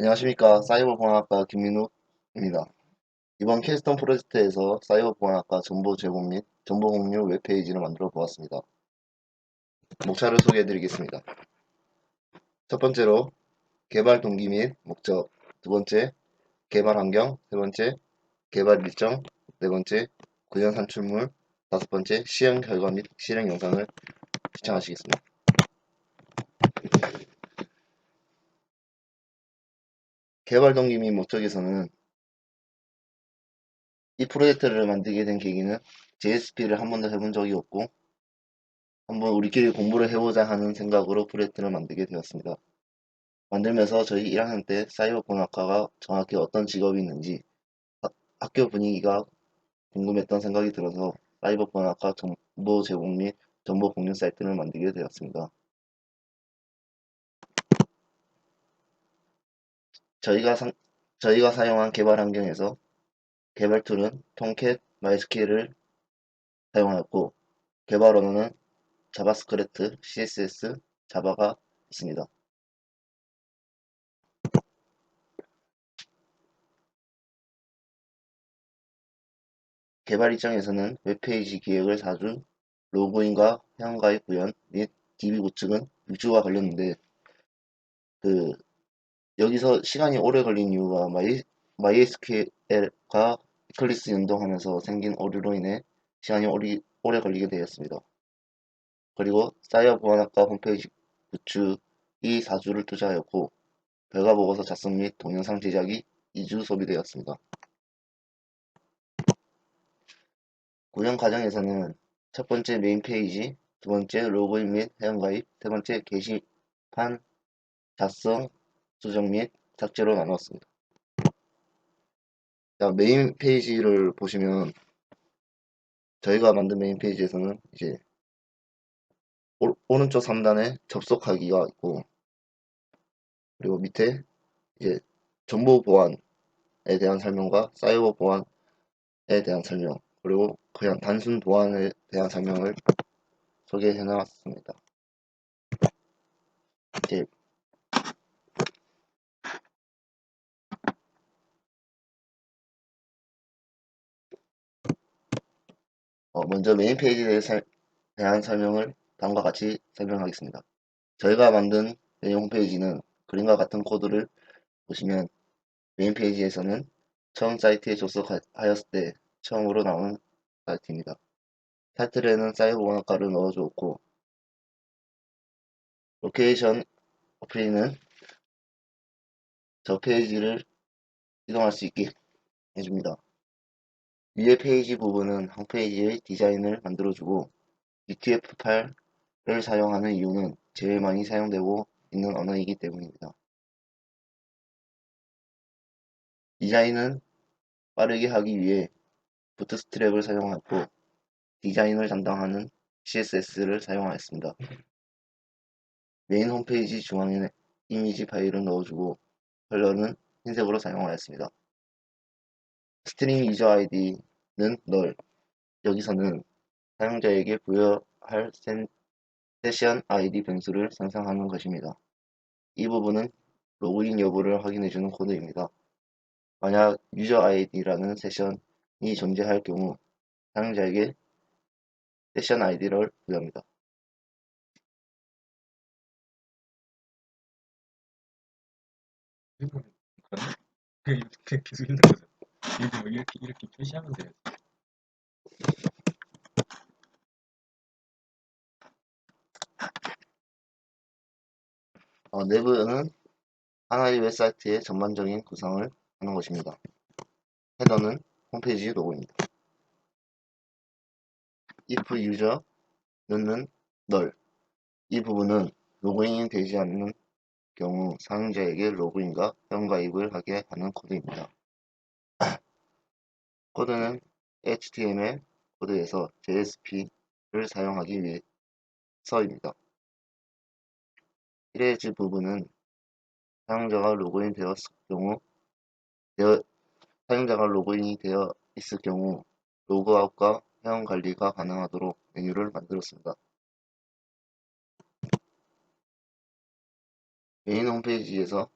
안녕하십니까 사이버보안학과 김민욱입니다. 이번 캐스텀 프로젝트에서 사이버보안학과 정보 제공 및 정보 공유 웹페이지를 만들어 보았습니다. 목차를 소개해 드리겠습니다. 첫 번째로 개발 동기 및 목적 두 번째 개발 환경 세 번째 개발 일정 네 번째 구현 산출물 다섯 번째 시행 결과 및 실행 영상을 시청하시겠습니다. 개발 동기 및 목적에서는 이 프로젝트를 만들게 된 계기는 JSP를 한 번도 해본 적이 없고 한번 우리끼리 공부를 해보자 하는 생각으로 프로젝트를 만들게 되었습니다. 만들면서 저희 1학년 때 사이버공학과가 정확히 어떤 직업이 있는지 학교 분위기가 궁금했던 생각이 들어서 사이버공학과 정보 제공 및 정보 공유 사이트를 만들게 되었습니다. 저희가, 상, 저희가 사용한 개발 환경에서 개발 툴은 통캣, 마이스케일을 사용하였고 개발 언어는 자바스크립트, CSS, 자바가 있습니다. 개발 입장에서는 웹페이지 기획을 4주, 로그인과 회원가입 구현 및 DB 구축은 6주가 걸렸는데 그 여기서 시간이 오래 걸린 이유가 마이, MySQL과 이클리스 연동하면서 생긴 오류로 인해 시간이 오리, 오래 걸리게 되었습니다. 그리고 사이버 보안학과 홈페이지 구축이 4주를 투자하였고 결과 보고서 작성 및 동영상 제작이 2주 소비되었습니다. 구현 과정에서는 첫 번째 메인 페이지, 두 번째 로그인 및 회원가입, 세 번째 게시판 작성, 수정 및 삭제로 나눴습니다. 자, 메인 페이지를 보시면 저희가 만든 메인 페이지에서는 이제 오, 오른쪽 3단에 접속하기가 있고 그리고 밑에 이제 정보 보안에 대한 설명과 사이버 보안에 대한 설명 그리고 그냥 단순 보안에 대한 설명을 소개해 놨습니다. 이제 어, 먼저 메인 페이지에 대한 설명을 다음과 같이 설명하겠습니다. 저희가 만든 메인 홈페이지는 그림과 같은 코드를 보시면 메인 페이지에서는 처음 사이트에 접속하였을 때 처음으로 나오는 사이트입니다. 타이틀에는 사이버원학과를 넣어주었고 로케이션 어플리는 저 페이지를 이동할 수 있게 해줍니다. 위의 페이지 부분은 홈페이지의 디자인을 만들어주고 UTF-8을 사용하는 이유는 제일 많이 사용되고 있는 언어이기 때문입니다. 디자인은 빠르게 하기 위해 부트스트랩을 사용하고 디자인을 담당하는 CSS를 사용하였습니다. 메인 홈페이지 중앙에 이미지 파일을 넣어주고 컬러는 흰색으로 사용하였습니다. 스트링 유저 아이디는 널 여기서는 사용자에게 부여할 세션 아이디 변수를 상상하는 것입니다. 이 부분은 로그인 여부를 확인해주는 코드입니다. 만약 유저 아이디라는 세션이 존재할 경우 사용자에게 세션 아이디를 부여합니다. 계속 있는 거죠. 뭐 이렇게 이렇게 표시하면 돼요. 어, 내부는 하나의 웹사이트의 전반적인 구성을 하는 것입니다. 헤더는 홈페이지 로고입니다. if user 넣는 널. 이 부분은 로그인이 되지 않는 경우 사용자에게 로그인과 회원가입을 하게 하는 코드입니다. 코드는 HTML 코드에서 JSP를 사용하기 위해서입니다. 1회지 부분은 사용자가 로그인 되었을 경우 되어, 사용자가 로그인이 되어 있을 경우 로그아웃과 회원 관리가 가능하도록 메뉴를 만들었습니다. 메인 홈페이지에서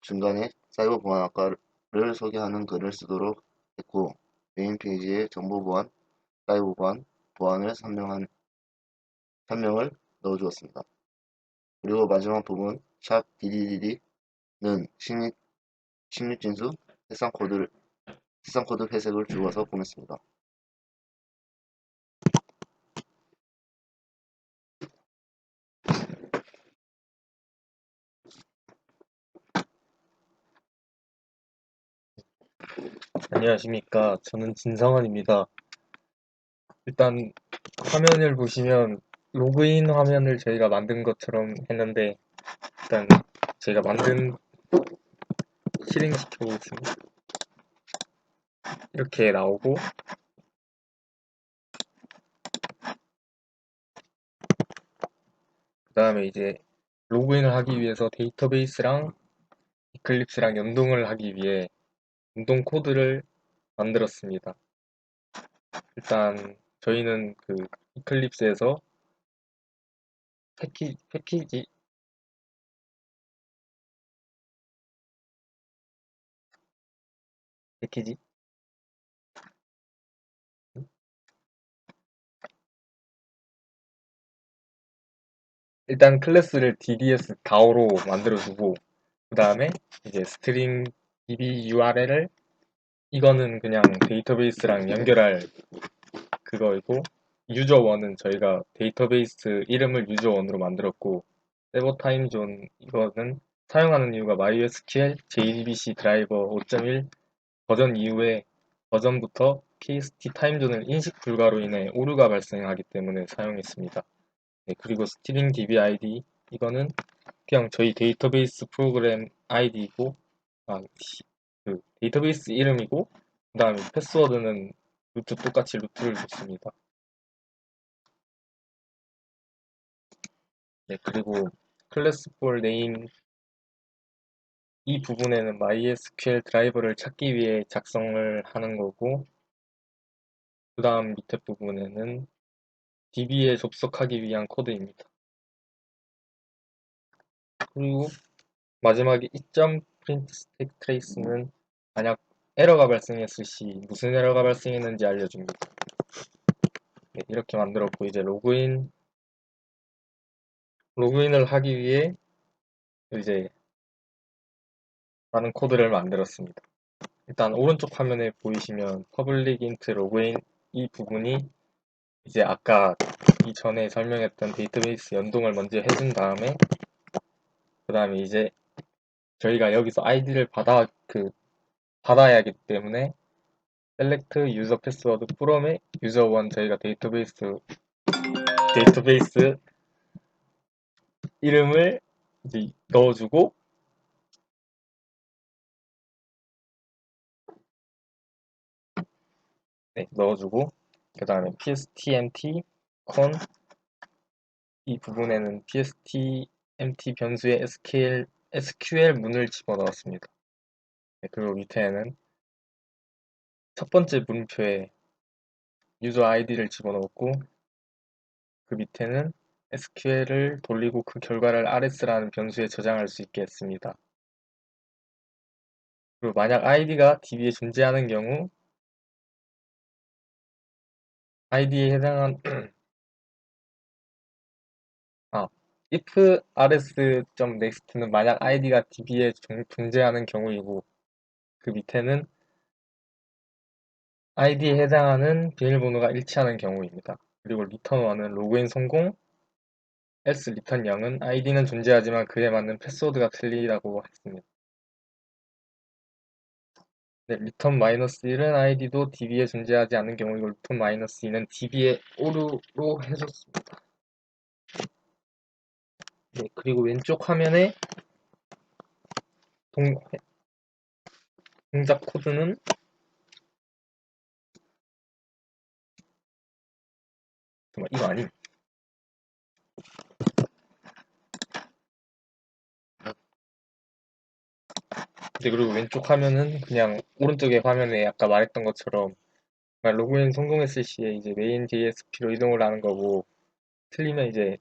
중간에 사이버 보안학과를 소개하는 글을 쓰도록 했고 메인 페이지에 정보 보안, 사이버 보안, 보안을 설명한 설명을 넣어주었습니다. 그리고 마지막 부분 샵 DDDD는 16, 16진수 해상 코드를 해상 코드 회색을 주어서 보냈습니다. 안녕하십니까. 저는 진성원입니다. 일단 화면을 보시면 로그인 화면을 저희가 만든 것처럼 했는데 일단 제가 만든 실행시켜 보겠습니다. 이렇게 나오고 그 다음에 이제 로그인을 하기 위해서 데이터베이스랑 이클립스랑 연동을 하기 위해 연동 코드를 만들었습니다. 일단 저희는 그 이클립스에서 패키, 패키지 패키지 일단 클래스를 DDS DAO로 만들어주고 그 다음에 이제 스트링 db URL을 이거는 그냥 데이터베이스랑 연결할 그거이고 유저 1은 저희가 데이터베이스 이름을 유저 1으로 만들었고 세버 타임존 이거는 사용하는 이유가 MySQL JDBC 드라이버 5.1 버전 이후에 버전부터 PST 타임존을 인식 불가로 인해 오류가 발생하기 때문에 사용했습니다. 네, 그리고 스트링 DB ID 이거는 그냥 저희 데이터베이스 프로그램 아이디이고 아, 그 데이터베이스 이름이고 그 다음에 패스워드는 루트 똑같이 루트를 줬습니다. 네, 그리고 클래스 폴 네임 이 부분에는 MySQL 드라이버를 찾기 위해 작성을 하는 거고 그 다음 밑에 부분에는 DB에 접속하기 위한 코드입니다. 그리고 마지막에 이점 프린트 스택 트레이스는 만약 에러가 발생했을 시 무슨 에러가 발생했는지 알려줍니다. 네, 이렇게 만들었고 이제 로그인 로그인을 하기 위해 이제 많은 코드를 만들었습니다. 일단 오른쪽 화면에 보이시면 public int 로그인 이 부분이 이제 아까 이전에 설명했던 데이터베이스 연동을 먼저 해준 다음에 그 다음에 이제 저희가 여기서 아이디를 받아 그 받아야 하기 때문에 select user password from에 user 1 저희가 데이터베이스 데이터베이스 이름을 이제 넣어주고 네, 넣어주고 그 다음에 pstmt con 이 부분에는 pstmt 변수에 SQL, SQL 문을 집어넣었습니다. 네, 그리고 밑에는 첫 번째 물음표에 유저 아이디를 집어넣었고 그 밑에는 SQL을 돌리고 그 결과를 rs라는 변수에 저장할 수 있게 했습니다. 그리고 만약 id가 db에 존재하는 경우 id에 해당한 if rs.next는 만약 id가 db에 존재하는 경우이고 그 밑에는 id에 해당하는 비밀번호가 일치하는 경우입니다. 그리고 return 1은 로그인 성공, else return 0은 id는 존재하지만 그에 맞는 패스워드가 틀리다고 했습니다. 네, return 마이너스 1은 id도 db에 존재하지 않는 경우이고 return 마이너스 2는 db에 오류로 해줬습니다. 네, 그리고 왼쪽 화면에 동, 동작 코드는 잠깐만 이거 아님? 네, 그리고 왼쪽 화면은 그냥 오른쪽의 화면에 아까 말했던 것처럼 로그인 성공했을 시에 이제 메인 JSP로 이동을 하는 거고 틀리면 이제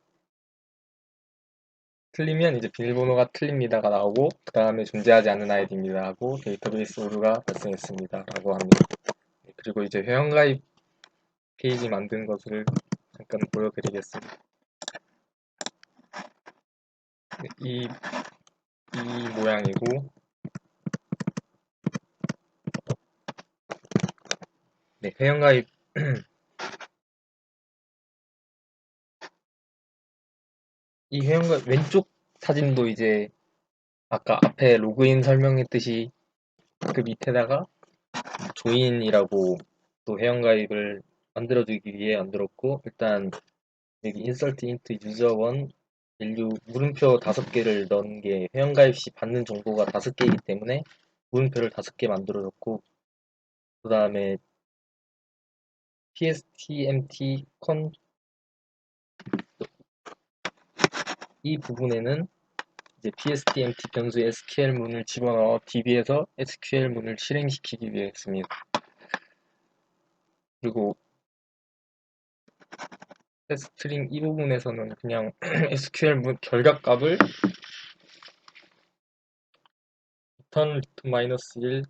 틀리면 이제 비밀번호가 틀립니다가 나오고 그 다음에 존재하지 않는 아이디입니다 하고 데이터베이스 오류가 발생했습니다 라고 합니다. 네, 그리고 이제 회원가입 페이지 만든 것을 잠깐 보여드리겠습니다. 네, 이, 이 모양이고 네, 회원가입 이 회원가입 왼쪽 사진도 이제 아까 앞에 로그인 설명했듯이 그 밑에다가 조인이라고 또 회원가입을 만들어주기 위해 만들었고 일단 여기 into user one 인류 물음표 다섯 개를 넣은 게 회원가입 시 받는 정보가 다섯 개이기 때문에 물음표를 다섯 개 만들어줬고 그 다음에 pstmt con 이 부분에는 이제 pstmt 변수 SQL 문을 집어넣어 DB에서 SQL 문을 실행시키기 위해 했습니다. 그리고 스트링 이 부분에서는 그냥 SQL 문 결과값을 return 마이너스 1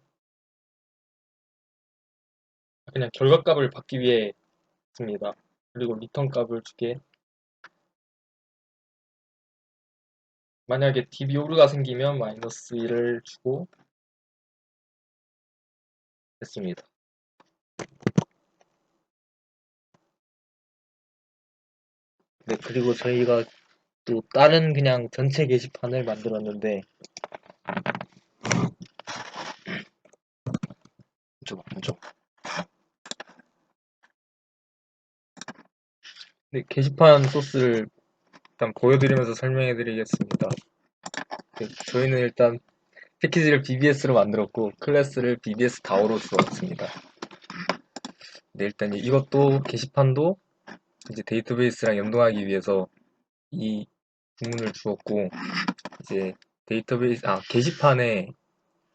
그냥 결과값을 받기 위해 했습니다. 그리고 리턴 값을 주게 만약에 DB 오류가 생기면 마이너스 1을 주고 했습니다. 네, 그리고 저희가 또 다른 그냥 전체 게시판을 만들었는데 좀 안쪽. 네, 게시판 소스를 일단 보여드리면서 설명해 드리겠습니다. 네, 저희는 일단 패키지를 BBS로 만들었고 클래스를 BBS 다오로 주었습니다. 네, 일단 이것도 게시판도 이제 데이터베이스랑 연동하기 위해서 이 부문을 주었고 이제 데이터베이스 아 게시판에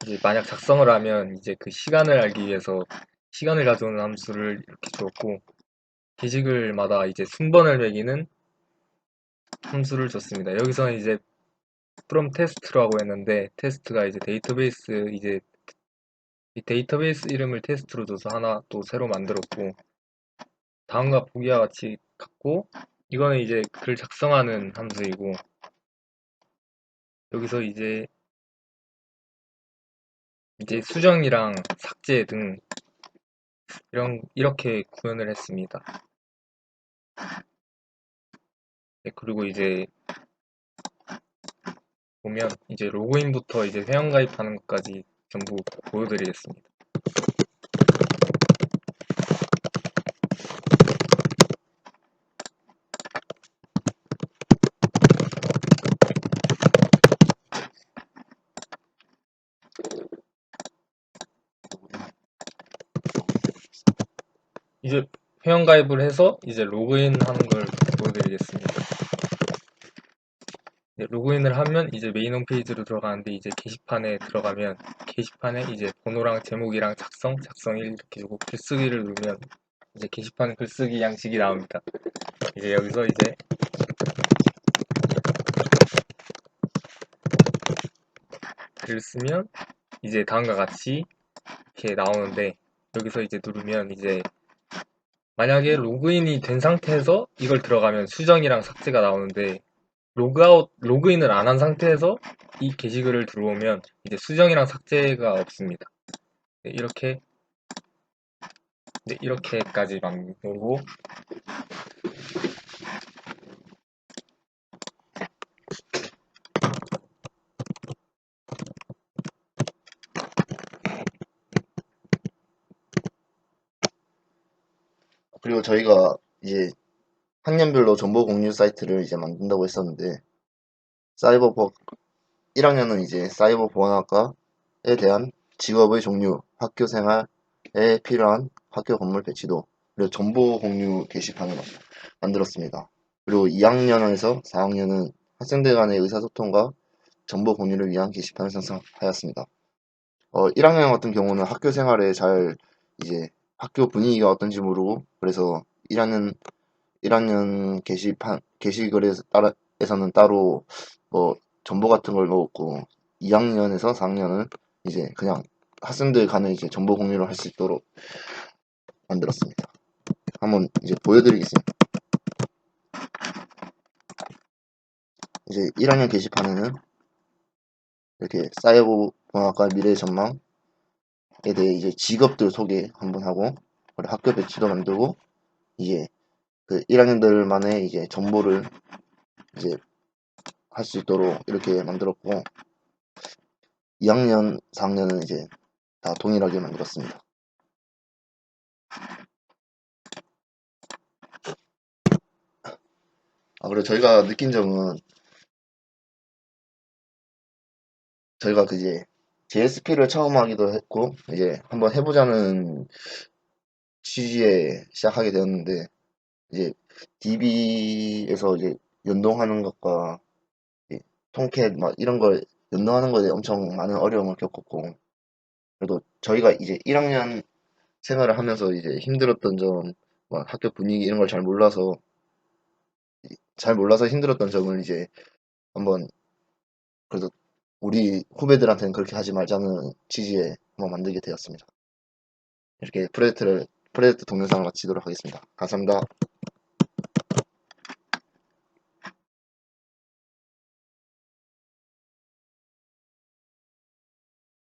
이제 만약 작성을 하면 이제 그 시간을 알기 위해서 시간을 가져오는 함수를 이렇게 주었고 게시글마다 이제 순번을 매기는 함수를 줬습니다. 여기서는 이제 from test라고 했는데 테스트가 이제 데이터베이스 이제 이 데이터베이스 이름을 테스트로 줘서 하나 또 새로 만들었고 다음과 보기와 같이 같고 이거는 이제 글 작성하는 함수이고 여기서 이제 이제 수정이랑 삭제 등 이런 이렇게 구현을 했습니다. 네, 그리고 이제 보면 이제 로그인부터 이제 회원 가입하는 것까지 전부 보여드리겠습니다. 이제 회원 가입을 해서 이제 로그인 하는 걸 보여드리겠습니다. 이제 로그인을 하면 이제 메인 홈페이지로 들어가는데 이제 게시판에 들어가면 게시판에 이제 번호랑 제목이랑 작성, 작성일 이렇게 주고 글쓰기를 누르면 이제 게시판 글쓰기 양식이 나옵니다. 이제 여기서 이제 글을 쓰면 이제 다음과 같이 이렇게 나오는데 여기서 이제 누르면 이제 만약에 로그인이 된 상태에서 이걸 들어가면 수정이랑 삭제가 나오는데 로그아웃, 로그인을 안 한 상태에서 이 게시글을 들어오면 이제 수정이랑 삭제가 없습니다. 네, 이렇게 네, 이렇게까지 만들고 그리고 저희가 이제 학년별로 정보 공유 사이트를 이제 만든다고 했었는데 사이버 보 1학년은 이제 사이버 보안학과에 대한 직업의 종류, 학교 생활에 필요한 학교 건물 배치도 그리고 정보 공유 게시판을 만들었습니다. 그리고 2학년에서 4학년은 학생들 간의 의사소통과 정보 공유를 위한 게시판을 생성하였습니다. 어, 1학년 같은 경우는 학교 생활에 잘 이제 학교 분위기가 어떤지 모르고 그래서 1학년 1학년 게시판 게시글에 따라 1학년에서는 따로 뭐 정보 같은 걸 넣었고 2학년에서 4학년은 이제 그냥 학생들 간에 이제 정보 공유를 할 수 있도록 만들었습니다. 한번 이제 보여드리겠습니다. 이제 1학년 게시판에는 이렇게 사이버공학과 미래 전망에 대해 이제 직업들 소개 한번 하고 학교 배치도 만들고 이제 그 1학년들만의 이제 정보를 이제 할 수 있도록 이렇게 만들었고 2학년, 4학년은 이제 다 동일하게 만들었습니다. 아, 그리고 저희가 느낀 점은 저희가 그 이제 JSP를 처음 하기도 했고 이제 한번 해보자는 취지에 시작하게 되었는데 이제 DB에서 이제 연동하는 것과 이 통캣 막 이런 걸 연동하는 것에 엄청 많은 어려움을 겪었고 그래도 저희가 이제 1학년 생활을 하면서 이제 힘들었던 점, 막 학교 분위기 이런 걸 잘 몰라서 잘 몰라서 힘들었던 점을 이제 한번 그래도 우리 후배들한테는 그렇게 하지 말자는 취지에 한번 만들게 되었습니다. 이렇게 프로젝트를 프로젝트 동영상을 마치도록 하겠습니다. 감사합니다.